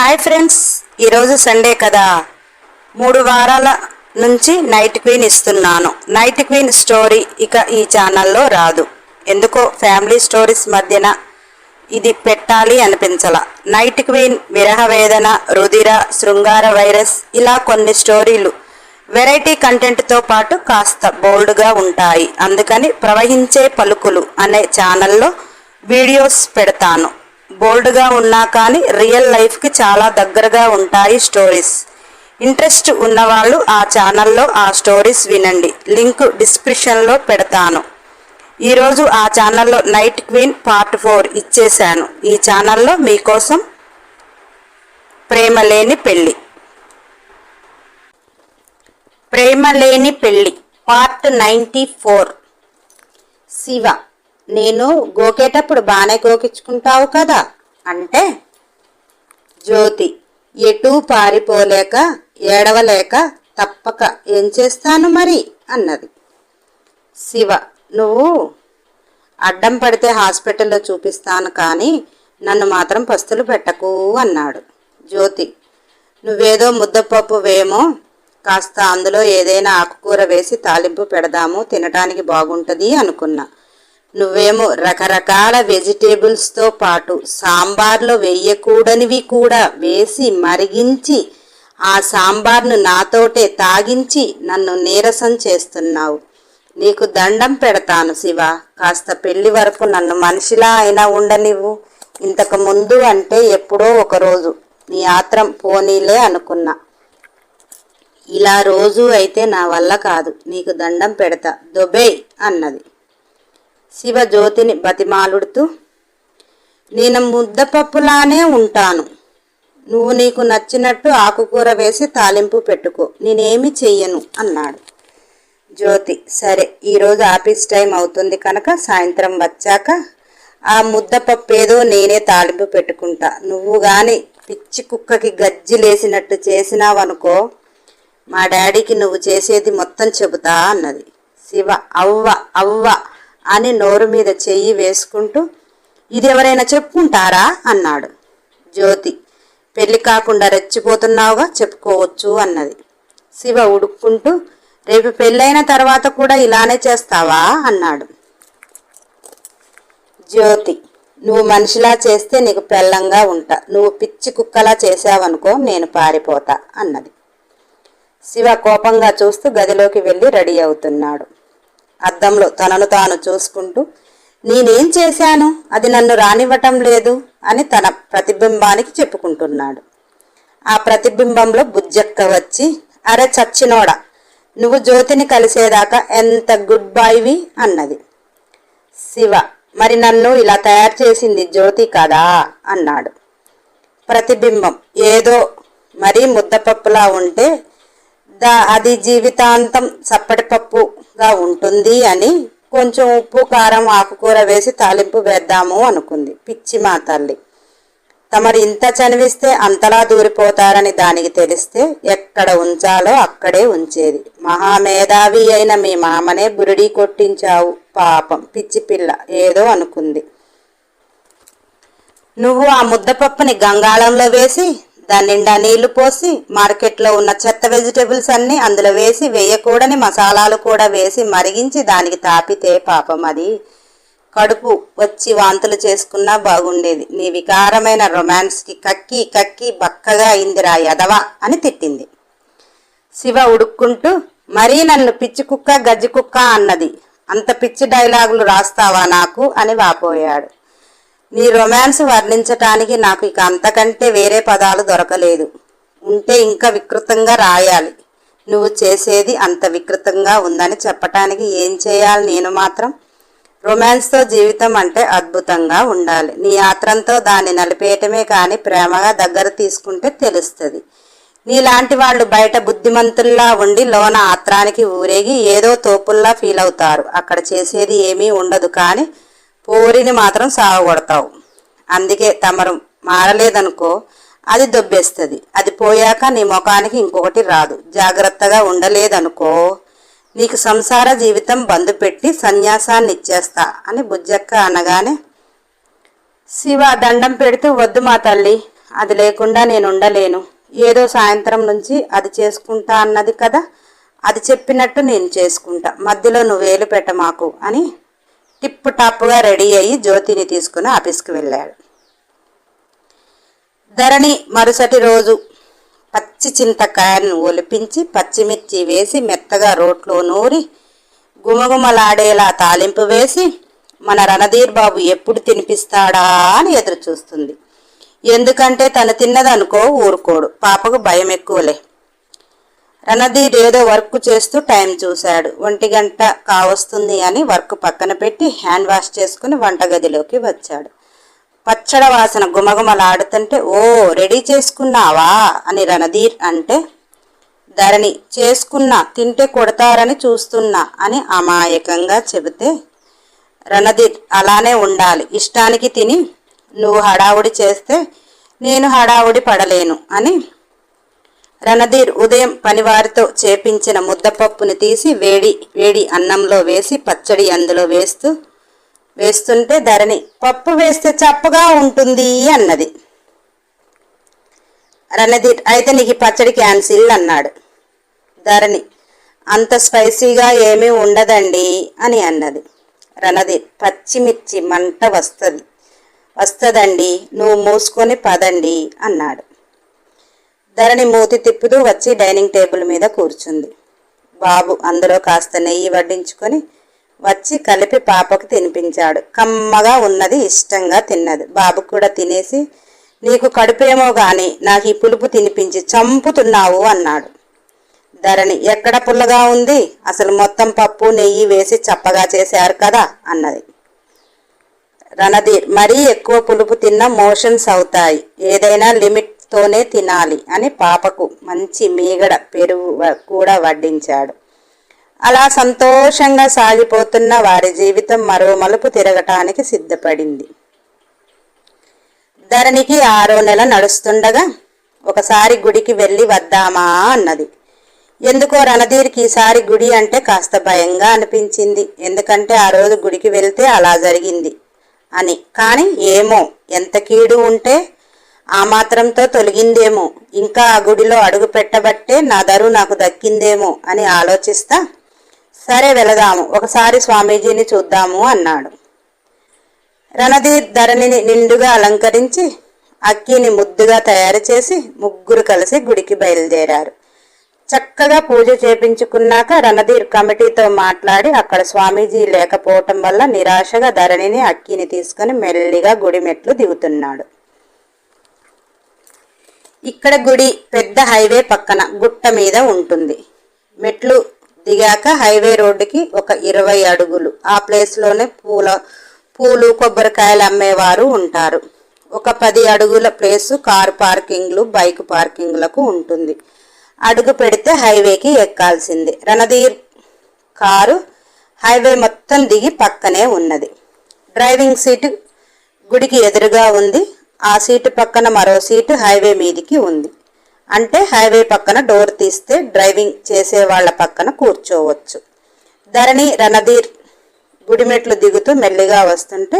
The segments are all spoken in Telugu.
హాయ్ ఫ్రెండ్స్ ఈరోజు సండే కదా. మూడు వారాల నుంచి నైట్ క్వీన్ ఇస్తున్నాను. నైట్ క్వీన్ స్టోరీ ఇక ఈ ఛానల్లో రాదు. ఎందుకో ఫ్యామిలీ స్టోరీస్ మధ్యన ఇది పెట్టాలి అనిపించాల. నైట్ క్వీన్ విరహ వేదన రుధిర శృంగార వైరస్ ఇలా కొన్ని స్టోరీలు వెరైటీ కంటెంట్తో పాటు కాస్త బోల్డ్గా ఉంటాయి. అందుకని ప్రవహించే పలుకులు అనే ఛానల్లో వీడియోస్ పెడతాను. బోల్డ్గా ఉన్నా కానీ రియల్ లైఫ్కి చాలా దగ్గరగా ఉంటాయి స్టోరీస్. ఇంట్రెస్ట్ ఉన్నవాళ్ళు ఆ ఛానల్లో ఆ స్టోరీస్ వినండి. లింక్ డిస్క్రిప్షన్లో పెడతాను. ఈరోజు ఆ ఛానల్లో నైట్ క్వీన్ పార్ట్ ఫోర్ ఇచ్చేశాను. ఈ ఛానల్లో మీకోసం ప్రేమ లేని పెళ్ళి. ప్రేమ లేని పెళ్ళి. Part ninety four. శివ. నేను గోకేటప్పుడు బాగానే గోకించుకుంటావు కదా? అంటే? జ్యోతి ఎటూ పారిపోలేక ఏడవలేక తప్పక ఏం చేస్తాను మరి? అన్నది. శివ నువ్వు అడ్డం పడితే హాస్పిటల్లో చూపిస్తాను కానీ నన్ను మాత్రం పస్తులు పెట్టకు అన్నాడు. జ్యోతి నువ్వేదో ముద్దపప్పు వేమో కాస్త అందులో ఏదైనా ఆకుకూర వేసి తాలింపు పెడదాము తినటానికి బాగుంటుంది అనుకున్నా. నువ్వేమో రకరకాల వెజిటేబుల్స్తో పాటు సాంబార్లో వేయకూడనివి కూడా వేసి మరిగించి ఆ సాంబార్ను నాతోటే తాగించి నన్ను నీరసం చేస్తున్నావు. నీకు దండం పెడతాను శివ. కాస్త పెళ్ళి వరకు నన్ను మనిషిలా అయినా ఉండనివ్వు. ఇంతకు ముందు అంటే ఎప్పుడో ఒకరోజు నీ ఆత్రం పోనీలే అనుకున్నా. ఇలా రోజు అయితే నా వల్ల కాదు. నీకు దండం పెడతా. దొబే అన్నది. శివ జ్యోతిని బతిమాలుడుతూ నేను ముద్దపప్పులానే ఉంటాను. నువ్వు నీకు నచ్చినట్టు ఆకుకూర వేసి తాలింపు పెట్టుకో. నేనేమి చెయ్యను అన్నాడు. జ్యోతి సరే. ఈరోజు ఆఫీస్ టైం అవుతుంది కనుక సాయంత్రం వచ్చాక ఆ ముద్దపప్పు ఏదో నేనే తాలింపు పెట్టుకుంటా. నువ్వు కానీ పిచ్చి కుక్కకి గజ్జిలేసినట్టు చేసినావనుకో మా డాడీకి నువ్వు చేసేది మొత్తం చెబుతా అన్నది. శివ అవ్వ అవ్వ అని నోరు మీద చెయ్యి వేసుకుంటూ ఇది ఎవరైనా చెప్పుకుంటారా? అన్నాడు. జ్యోతి పెళ్ళి కాకుండా రెచ్చిపోతున్నావుగా చెప్పుకోవచ్చు అన్నది. శివ ఉడుక్కుంటూ రేపు పెళ్ళైన తర్వాత కూడా ఇలానే చేస్తావా? అన్నాడు. జ్యోతి నువ్వు మనిషిలా చేస్తే నీకు పెళ్ళంగా ఉంటా. నువ్వు పిచ్చి కుక్కలా చేసావనుకో నేను పారిపోతా అన్నది. శివ కోపంగా చూస్తూ గదిలోకి వెళ్ళి రెడీ అవుతున్నాడు. అద్దంలో తనను తాను చూసుకుంటూ నేనేం చేశాను? అది నన్ను రానివ్వటం లేదు అని తన ప్రతిబింబానికి చెప్పుకుంటున్నాడు. ఆ ప్రతిబింబంలో బుజ్జక్క వచ్చి అరే చచ్చినోడా నువ్వు జ్యోతిని కలిసేదాకా ఎంత గుడ్ బాయ్వి అన్నది. శివ మరి నన్ను ఇలా తయారు చేసింది జ్యోతి కదా అన్నాడు. ప్రతిబింబం ఏదో మరీ ముద్దపప్పులా ఉంటే అది జీవితాంతం చప్పటిపప్పుగా ఉంటుంది అని కొంచెం ఉప్పు కారం ఆకుకూర వేసి తాలింపు వేద్దాము అనుకుంది పిచ్చి మా తల్లి. తమరు ఇంత చనివిస్తే అంతలా దూరిపోతారని దానికి తెలిస్తే ఎక్కడ ఉంచాలో అక్కడే ఉంచేది. మహామేధావి అయిన మీ మామనే బురిడి కొట్టించావు పాపం పిచ్చి పిల్ల ఏదో అనుకుంది. నువ్వు ఆ ముద్దపప్పుని గంగాళంలో వేసి దాని నిండా నీళ్ళు పోసి మార్కెట్లో ఉన్న చెత్త వెజిటేబుల్స్ అన్ని అందులో వేసి వేయకూడని మసాలాలు కూడా వేసి మరిగించి దానికి తాపితే పాపం అది. కడుపు వచ్చి వాంతులు చేసుకున్నా బాగుండేది. నీ వికారమైన రొమాన్స్కి కక్కి కక్కి బక్కగా అయిందిరా ఎదవా అని తిట్టింది. శివ ఉడుక్కుంటూ మరీ నన్ను పిచ్చి కుక్క గజ్జి కుక్క అన్నది. అంత పిచ్చి డైలాగులు రాస్తావా నాకు? అని వాపోయాడు. నీ రొమాన్స్ వర్ణించటానికి నాకు ఇక అంతకంటే వేరే పదాలు దొరకలేదు. ఉంటే ఇంకా వికృతంగా రాయాలి. నువ్వు చేసేది అంత వికృతంగా ఉందని చెప్పటానికి ఏం చేయాలి నేను మాత్రం? రొమాన్స్తో జీవితం అంటే అద్భుతంగా ఉండాలి. నీ ఆత్రంతో దాన్ని నలిపేయటమే కానీ ప్రేమగా దగ్గర తీసుకుంటే తెలుస్తుంది. నీలాంటి వాళ్ళు బయట బుద్ధిమంతుల్లా ఉండి లోన ఆత్రానికి ఊరేగి ఏదో తోపుల్లా ఫీల్ అవుతారు అక్కడ చేసేది ఏమీ ఉండదు కానీ పోరిని మాత్రం సాగొడతావు అందుకే తమరు మారలేదనుకో అది దొబ్బేస్తుంది. అది పోయాక నీ ముఖానికి ఇంకొకటి రాదు. జాగ్రత్తగా ఉండలేదనుకో నీకు సంసార జీవితం బంధు పెట్టి సన్యాసాన్ని ఇచ్చేస్తా అని బుజ్జక్క అనగానే శివ దండం పెడుతూ వద్దు మా తల్లి అది లేకుండా నేను ఉండలేను ఏదో సాయంత్రం నుంచి అది చేసుకుంటా అన్నది కదా అది చెప్పినట్టు నేను చేసుకుంటా. మధ్యలో నువ్వు వేలు పెట్ట మాకు అని టిప్ టాప్గా రెడీ అయ్యి జ్యోతిని తీసుకుని ఆఫీస్కి వెళ్ళాడు. ధరణి మరుసటి రోజు పచ్చి చింతకాయను ఒలిపించి పచ్చిమిర్చి వేసి మెత్తగా రోట్లో నూరి గుమగుమలాడేలా తాలింపు వేసి మన రణధీర్ బాబు ఎప్పుడు తినిపిస్తాడా? అని ఎదురు చూస్తుంది ఎందుకంటే తను తిన్నదనుకో ఊరుకోడు. పాపకు భయం ఎక్కువలే రణధీర్ ఏదో వర్క్ చేస్తూ టైం చూశాడు. ఒంటి గంట కావస్తుంది అని వర్క్ పక్కన పెట్టి హ్యాండ్ వాష్ చేసుకుని వంటగదిలోకి వచ్చాడు. పచ్చడ వాసన గుమగుమలాడుతుంటే ఓ రెడీ చేసుకున్నావా? అని రణధీర్ అంటే ధరణి చేసుకున్నా తింటే కొడతారని చూస్తున్నా అని అమాయకంగా చెబితే రణధీర్ అలానే ఉండాలి. ఇష్టానికి తిని నువ్వు హడావుడి చేస్తే నేను హడావుడి పడలేను అని రణధీర్ ఉదయం పనివారితో చేపించిన ముద్దపప్పుని తీసి వేడి వేడి అన్నంలో వేసి పచ్చడి అందులో వేస్తూ వేస్తుంటే ధరణి పప్పు వేస్తే చప్పగా ఉంటుంది అన్నది. రణధీర్ అయితే నీకు పచ్చడి క్యాన్సిల్ అన్నాడు. ధరణి అంత స్పైసీగా ఏమీ ఉండదండి అని అన్నది. రణధీర్ పచ్చిమిర్చి మంట వస్తుంది వస్తుందండి నువ్వు మూసుకొని పదండి అన్నాడు. ధరణి మూతి తిప్పుతూ వచ్చి డైనింగ్ టేబుల్ మీద కూర్చుంది. బాబు అందులో కాస్త నెయ్యి వడ్డించుకొని వచ్చి కలిపి పాపకు తినిపించాడు. కమ్మగా ఉన్నది ఇష్టంగా తిన్నది. బాబు కూడా తినేసి నీకు కడుపేమో గాని నాకు ఈ పులుపు తినిపించి చంపుతున్నావు అన్నాడు. ధరణి ఎక్కడ పుల్లగా ఉంది? అసలు మొత్తం పప్పు నెయ్యి వేసి చప్పగా చేశారు కదా అన్నది. రణధీర్ మరీ ఎక్కువ పులుపు తిన్న మోషన్స్ అవుతాయి. ఏదైనా లిమిట్ తోనే తినాలి అని పాపకు మంచి మీగడ పెరుగు కూడా వడ్డించాడు. అలా సంతోషంగా సాగిపోతున్న వారి జీవితం మరో మలుపు తిరగటానికి సిద్ధపడింది. ధరణికి ఆరో నెల నడుస్తుండగా ఒకసారి గుడికి వెళ్ళి వద్దామా అన్నది. ఎందుకో రణధీర్కి ఈసారి గుడి అంటే కాస్త భయంగా అనిపించింది. ఎందుకంటే ఆ రోజు గుడికి వెళ్తే అలా జరిగింది అని. కానీ ఏమో ఎంత కీడు ఉంటే ఆ మాత్రంతో తొలగిందేమో. ఇంకా ఆ గుడిలో అడుగు పెట్టబట్టే నా దరు నాకు దక్కిందేమో అని ఆలోచిస్తా సరే వెళదాము ఒకసారి స్వామీజీని చూద్దాము అన్నాడు. రణధీర్ ధరణిని నిండుగా అలంకరించి అక్కిని ముద్దుగా తయారు చేసి ముగ్గురు కలిసి గుడికి బయలుదేరారు. చక్కగా పూజ చేపించుకున్నాక రణధీర్ కమిటీతో మాట్లాడి అక్కడ స్వామీజీ లేకపోవటం వల్ల నిరాశగా ధరణిని అక్కిని తీసుకుని మెల్లిగా గుడి మెట్లు దిగుతున్నాడు. ఇక్కడ గుడి పెద్ద హైవే పక్కన గుట్ట మీద ఉంటుంది. మెట్లు దిగాక హైవే రోడ్డుకి ఒక ఇరవై అడుగులు. ఆ ప్లేస్లోనే పూల పూలు కొబ్బరికాయలు అమ్మేవారు ఉంటారు. ఒక పది అడుగుల ప్లేసు కారు పార్కింగ్లు బైక్ పార్కింగ్లకు ఉంటుంది. అడుగు పెడితే హైవేకి ఎక్కాల్సిందే. రణధీర్ కారు హైవే మొత్తం దిగి పక్కనే ఉన్నది. డ్రైవింగ్ సీటు గుడికి ఎదురుగా ఉంది. ఆ సీటు పక్కన మరో సీటు హైవే మీదికి ఉంది. అంటే హైవే పక్కన డోర్ తీస్తే డ్రైవింగ్ చేసే వాళ్ళ పక్కన కూర్చోవచ్చు. ధరణి రణధీర్ గుడిమెట్లు దిగుతూ మెల్లిగా వస్తుంటే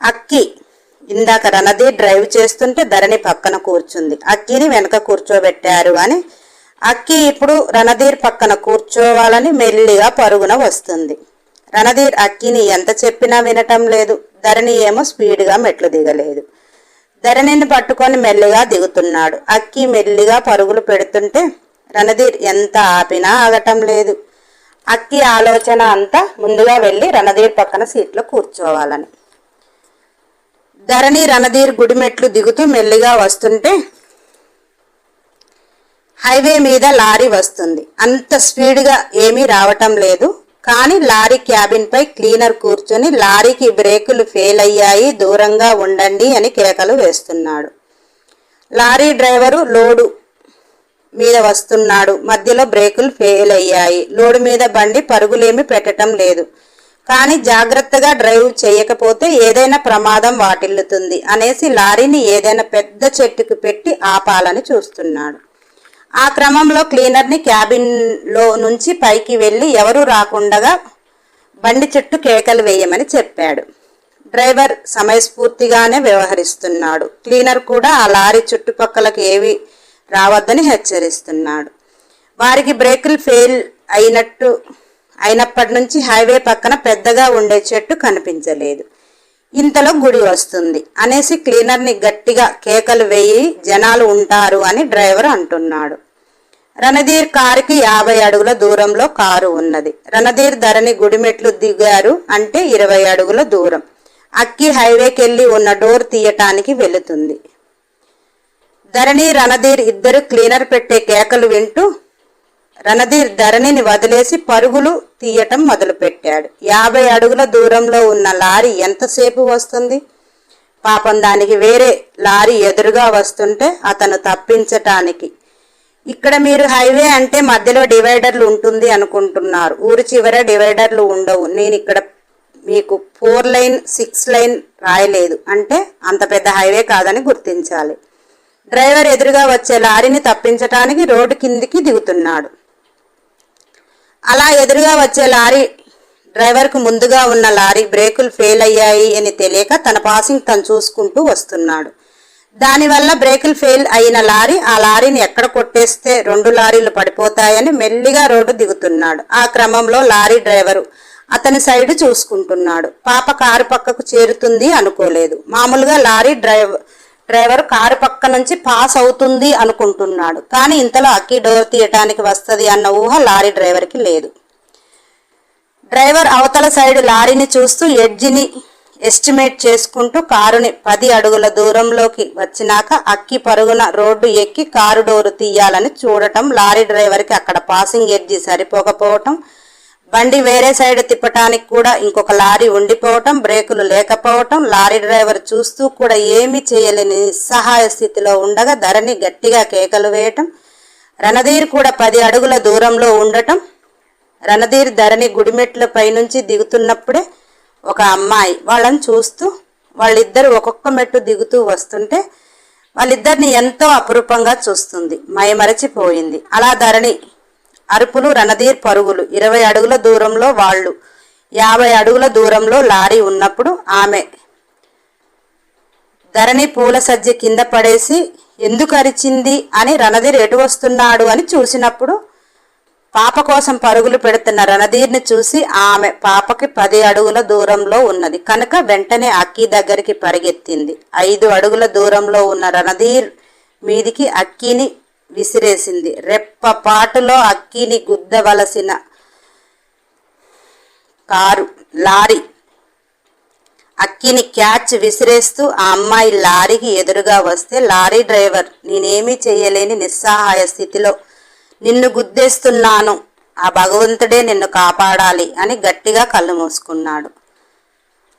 అక్కి ఇందాక రణధీర్ డ్రైవ్ చేస్తుంటే ధరణి పక్కన కూర్చుంది. అక్కిని వెనక కూర్చోబెట్టారు అని అక్కి ఇప్పుడు రణధీర్ పక్కన కూర్చోవాలని మెల్లిగా పరుగున వస్తుంది. రణధీర్ అక్కిని ఎంత చెప్పినా వినటం లేదు. ధరణి ఏమో స్పీడ్గా మెట్లు దిగలేదు. ధరణిని పట్టుకొని మెల్లిగా దిగుతున్నాడు. అక్కి మెల్లిగా పరుగులు పెడుతుంటే రణధీర్ ఎంత ఆపినా ఆగటం లేదు. అక్కి ఆలోచన అంతా ముందుగా వెళ్ళి రణధీర్ పక్కన సీట్లో కూర్చోవాలని. ధరణి రణధీర్ గుడిమెట్లు దిగుతూ మెల్లిగా వస్తుంటే హైవే మీద లారీ వస్తుంది. అంత స్పీడ్గా ఏమీ రావటం లేదు. కానీ లారీ క్యాబిన్ పై క్లీనర్ కూర్చొని లారీకి బ్రేకులు ఫెయిల్ అయ్యాయి దూరంగా ఉండండి అని కేకలు వేస్తున్నాడు. లారీ డ్రైవరు లోడు మీద వస్తున్నాడు. మధ్యలో బ్రేకులు ఫెయిల్ అయ్యాయి. లోడు మీద బండి పరుగులేమి పెట్టడం లేదు. కానీ జాగ్రత్తగా డ్రైవ్ చేయకపోతే ఏదైనా ప్రమాదం వాటిల్లుతుంది అనేసి లారీని ఏదైనా పెద్ద చెట్టుకు పెట్టి ఆపాలని చూస్తున్నాడు. ఆ క్రమంలో క్లీనర్ని క్యాబిన్లో నుంచి పైకి వెళ్ళి ఎవరూ రాకుండగా బండి చెట్టు కేకలు వేయమని చెప్పాడు. డ్రైవర్ సమయస్ఫూర్తిగానే వ్యవహరిస్తున్నాడు. క్లీనర్ కూడా ఆ లారీ చుట్టుపక్కలకు ఏవి రావద్దని హెచ్చరిస్తున్నాడు. వారికి బ్రేకులు ఫెయిల్ అయినట్టు అయినప్పటి నుంచి హైవే పక్కన పెద్దగా ఉండే చెట్టు కనిపించలేదు. ఇంతలో గుడి వస్తుంది అనేసి క్లీనర్ని గట్టిగా కేకలు వేయి జనాలు ఉంటారు అని డ్రైవర్ అంటున్నాడు. రణధీర్ కారుకి యాభై అడుగుల దూరంలో కారు ఉన్నది. రణధీర్ ధరణి గుడిమెట్లు దిగారు అంటే ఇరవై అడుగుల దూరం. అక్కి హైవేకి వెళ్ళి ఉన్న డోర్ తీయటానికి వెళుతుంది. ధరణి రణధీర్ ఇద్దరు క్లీనర్ పెట్టే కేకలు వింటూ రణధీర్ ధరణిని వదిలేసి పరుగులు తీయటం మొదలుపెట్టాడు. యాభై అడుగుల దూరంలో ఉన్న లారీ ఎంతసేపు వస్తుంది? పాపం దానికి వేరే లారీ ఎదురుగా వస్తుంటే అతను తప్పించటానికి ఇక్కడ మీరు హైవే అంటే మధ్యలో డివైడర్లు ఉంటుంది అనుకుంటున్నారు. ఊరి చివర డివైడర్లు ఉండవు. నేను ఇక్కడ మీకు ఫోర్ లైన్ సిక్స్ లైన్ రాయలేదు. అంటే అంత పెద్ద హైవే కాదని గుర్తించాలి. డ్రైవర్ ఎదురుగా వచ్చే లారీని తప్పించటానికి రోడ్డు కిందికి దిగుతున్నాడు. అలా ఎదురుగా వచ్చే లారీ డ్రైవర్కు ముందుగా ఉన్న లారీ బ్రేకులు ఫెయిల్ అయ్యాయి అని తెలియక తన పాసింగ్ తను చూసుకుంటూ వస్తున్నాడు. దానివల్ల బ్రేకులు ఫెయిల్ అయిన లారీ ఆ లారీని ఎక్కడ కొట్టేస్తే రెండు లారీలు పడిపోతాయని మెల్లిగా రోడ్డు దిగుతున్నాడు. ఆ క్రమంలో లారీ డ్రైవరు అతని సైడ్ చూసుకుంటున్నాడు. పాప కారు పక్కకు చేరుతుంది అనుకోలేదు. మామూలుగా లారీ డ్రైవర్ డ్రైవర్ కారు పక్క నుంచి పాస్ అవుతుంది అనుకుంటున్నాడు. కానీ ఇంతలో అక్కి డోర్ తీయటానికి వస్తుంది అన్న ఊహ లారీ డ్రైవర్కి లేదు. డ్రైవర్ అవతల సైడ్ లారీని చూస్తూ ఎడ్జిని ఎస్టిమేట్ చేసుకుంటూ కారుని పది అడుగుల దూరంలోకి వచ్చినాక అక్కి పరుగున రోడ్డు ఎక్కి కారు డోరు తీయాలని చూడటం లారీ డ్రైవర్కి అక్కడ పాసింగ్ ఎడ్జి సరిపోకపోవటం బండి వేరే సైడ్ తిప్పటానికి కూడా ఇంకొక లారీ ఉండిపోవటం బ్రేకులు లేకపోవటం లారీ డ్రైవర్ చూస్తూ కూడా ఏమీ చేయలేని నిస్సహాయ స్థితిలో ఉండగా ధరణి గట్టిగా కేకలు వేయటం రణధీర్ కూడా పది అడుగుల దూరంలో ఉండటం రణధీర్ ధరణి గుడిమెట్ల పైనుంచి దిగుతున్నప్పుడే ఒక అమ్మాయి వాళ్ళని చూస్తూ వాళ్ళిద్దరు ఒక్కొక్క మెట్టు దిగుతూ వస్తుంటే వాళ్ళిద్దరిని ఎంతో అపురూపంగా చూస్తుంది. మైమరచిపోయింది. అలా ధరణి అరుపులు రణధీర్ పరుగులు ఇరవై అడుగుల దూరంలో వాళ్ళు యాభై అడుగుల దూరంలో లారీ ఉన్నప్పుడు ఆమె ధరణి పూల సజ్జ కింద పడేసి ఎందుకు అరిచింది? అని రణధీర్ ఎటు వస్తున్నాడు అని చూసినప్పుడు పాప కోసం పరుగులు పెడుతున్న రణధీర్ని చూసి ఆమె పాపకి పది అడుగుల దూరంలో ఉన్నది. కనుక వెంటనే అక్కి దగ్గరికి పరిగెత్తింది. ఐదు అడుగుల దూరంలో ఉన్న రణధీర్ మీదికి అక్కిని విసిరేసింది. రెప్పపాటులో అక్కిని గుద్దవలసిన కారు లారీ అక్కిని క్యాచ్ విసిరేస్తూ ఆ అమ్మాయి లారీకి ఎదురుగా వస్తే లారీ డ్రైవర్ నేనేమీ చేయలేని నిస్సహాయ స్థితిలో నిన్ను గుద్దేస్తున్నాను. ఆ భగవంతుడే నిన్ను కాపాడాలి అని గట్టిగా కళ్ళు మూసుకున్నాడు.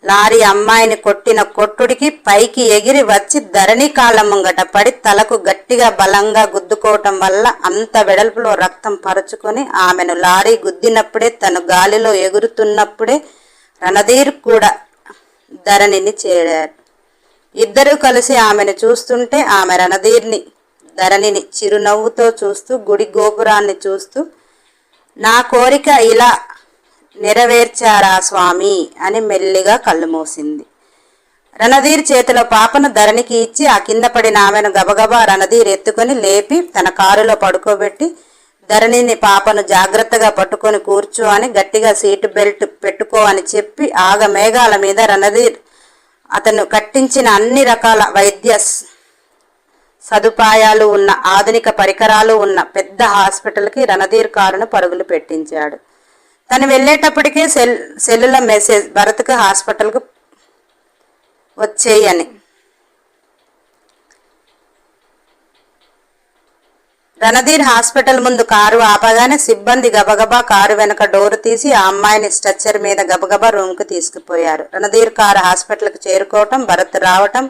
లారీ అమ్మాయిని కొట్టిన కొట్టుడికి పైకి ఎగిరి వచ్చి ధరణి కాళ్ళ ముంగట పడి తలకు గట్టిగా బలంగా గుద్దుకోవటం వల్ల అంత వెడల్పులో రక్తం పరుచుకొని ఆమెను లారీ గుద్దినప్పుడే తను గాలిలో ఎగురుతున్నప్పుడే రణధీర్ కూడా ధరణిని చేరారు ఇద్దరూ కలిసి ఆమెను చూస్తుంటే ఆమె రణధీర్ని ధరణిని చిరునవ్వుతో చూస్తూ గుడి గోపురాన్ని చూస్తూ నా కోరిక ఇలా నెరవేర్చారా స్వామి? అని మెల్లిగా కళ్ళు మూసింది. రణధీర్ చేతిలో పాపను ధరణికి ఇచ్చి ఆ కింద పడిన ఆమెను గబగబా రణధీర్ ఎత్తుకొని లేపి తన కారులో పడుకోబెట్టి ధరణిని పాపను జాగ్రత్తగా పట్టుకొని కూర్చో అని గట్టిగా సీటు బెల్ట్ పెట్టుకో అని చెప్పి ఆగ మేఘాల మీద రణధీర్ అతను కట్టించిన అన్ని రకాల వైద్య సదుపాయాలు ఉన్న ఆధునిక పరికరాలు ఉన్న పెద్ద హాస్పిటల్కి రణధీర్ కారును పరుగులు పెట్టించాడు. తను వెళ్ళేటప్పటికే సెల్ సెల్లుల మెసేజ్ భరత్కు హాస్పిటల్కు వచ్చేయని. రణధీర్ హాస్పిటల్ ముందు కారు ఆపగానే సిబ్బంది గబగబా కారు వెనక డోరు తీసి ఆ అమ్మాయిని స్ట్రెచ్చర్ మీద గబగబా రూమ్కు తీసుకుపోయారు. రణధీర్ కారు హాస్పిటల్కు చేరుకోవటం భరత్ రావటం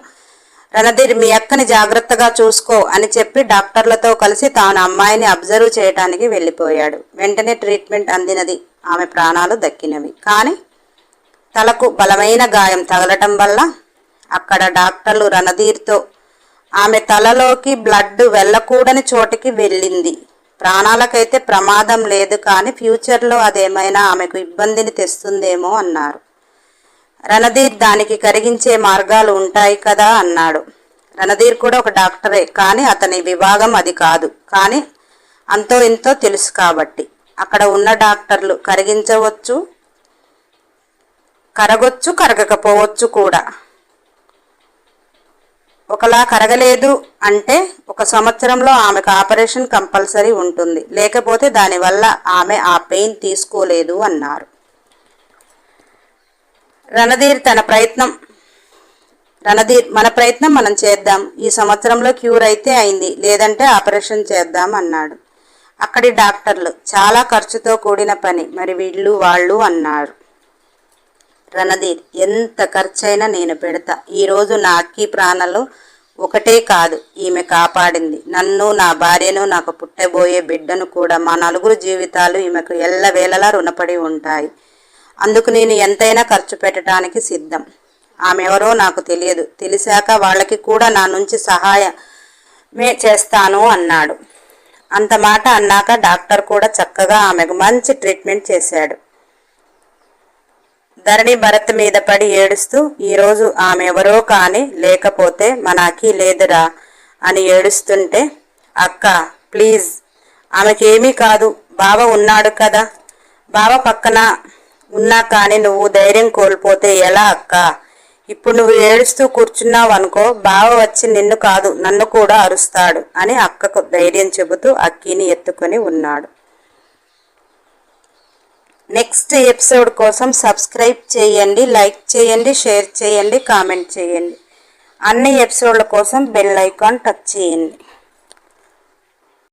రణధీర్ మీ అక్కని జాగ్రత్తగా చూసుకో అని చెప్పి డాక్టర్లతో కలిసి తాను అమ్మాయిని అబ్జర్వ్ చేయడానికి వెళ్ళిపోయాడు. వెంటనే ట్రీట్మెంట్ అందినది. ఆమె ప్రాణాలు దక్కినవి. కానీ తలకు బలమైన గాయం తగలటం వల్ల అక్కడ డాక్టర్లు రణధీర్తో ఆమె తలలోకి బ్లడ్ వెళ్ళకూడని చోటికి వెళ్ళింది. ప్రాణాలకైతే ప్రమాదం లేదు కానీ ఫ్యూచర్లో అదేమైనా ఆమెకు ఇబ్బందిని తెస్తుందేమో అన్నారు. రణధీర్ దానికి కరిగించే మార్గాలు ఉంటాయి కదా అన్నాడు. రణధీర్ కూడా ఒక డాక్టరే కానీ అతని విభాగం అది కాదు. కానీ అంతో ఇంతో తెలుసు కాబట్టి. అక్కడ ఉన్న డాక్టర్లు కరిగించవచ్చు కరగొచ్చు కరగకపోవచ్చు కూడా. ఒకలా కరగలేదు అంటే ఒక సంవత్సరంలో ఆమెకు ఆపరేషన్ కంపల్సరీ ఉంటుంది. లేకపోతే దానివల్ల ఆమె ఆ పెయిన్ తీసుకోలేదు అన్నారు. రణధీర్ తన ప్రయత్నం రణధీర్ మన ప్రయత్నం మనం చేద్దాం. ఈ సంవత్సరంలో క్యూర్ అయితే అయింది. లేదంటే ఆపరేషన్ చేద్దాం అన్నాడు. అక్కడి డాక్టర్లు చాలా ఖర్చుతో కూడిన పని. మరి వీళ్ళు వాళ్ళు అన్నారు. రణధీర్ ఎంత ఖర్చైనా నేను పెడతా. ఈరోజు నా అక్కి ప్రాణాలు ఒకటే కాదు. ఈమె కాపాడింది. నన్ను నా భార్యను నాకు పుట్టబోయే బిడ్డను కూడా మా నలుగురు జీవితాలు ఈమెకు ఎల్లవేళలా రుణపడి ఉంటాయి. అందుకు నేను ఎంతైనా ఖర్చు పెట్టడానికి సిద్ధం. ఆమె ఎవరో నాకు తెలియదు. తెలిసాక వాళ్ళకి కూడా నా నుంచి సహాయమే చేస్తాను అన్నాడు. అంత మాట అన్నాక డాక్టర్ కూడా చక్కగా ఆమెకు మంచి ట్రీట్మెంట్ చేశాడు. ధరణి భరత్ మీద పడి ఏడుస్తూ ఈరోజు ఆమె ఎవరో కానీ లేకపోతే మనకి లేదురా అని ఏడుస్తుంటే అక్క ప్లీజ్ ఆమెకేమీ కాదు. బావ ఉన్నాడు కదా. బావ పక్కన ఉన్నా కానీ నువ్వు ధైర్యం కోల్పోతే ఎలా అక్క? ఇప్పుడు నువ్వు ఏడుస్తూ కూర్చున్నావు అనుకో బావ వచ్చి నిన్ను కాదు నన్ను కూడా అరుస్తాడు అని అక్కకు ధైర్యం చెబుతూ అక్కిని ఎత్తుకొని ఉన్నాడు. నెక్స్ట్ ఎపిసోడ్ కోసం సబ్స్క్రైబ్ చేయండి లైక్ చేయండి షేర్ చేయండి కామెంట్ చేయండి. అన్ని ఎపిసోడ్ల కోసం బెల్ ఐకాన్ టచ్ చేయండి.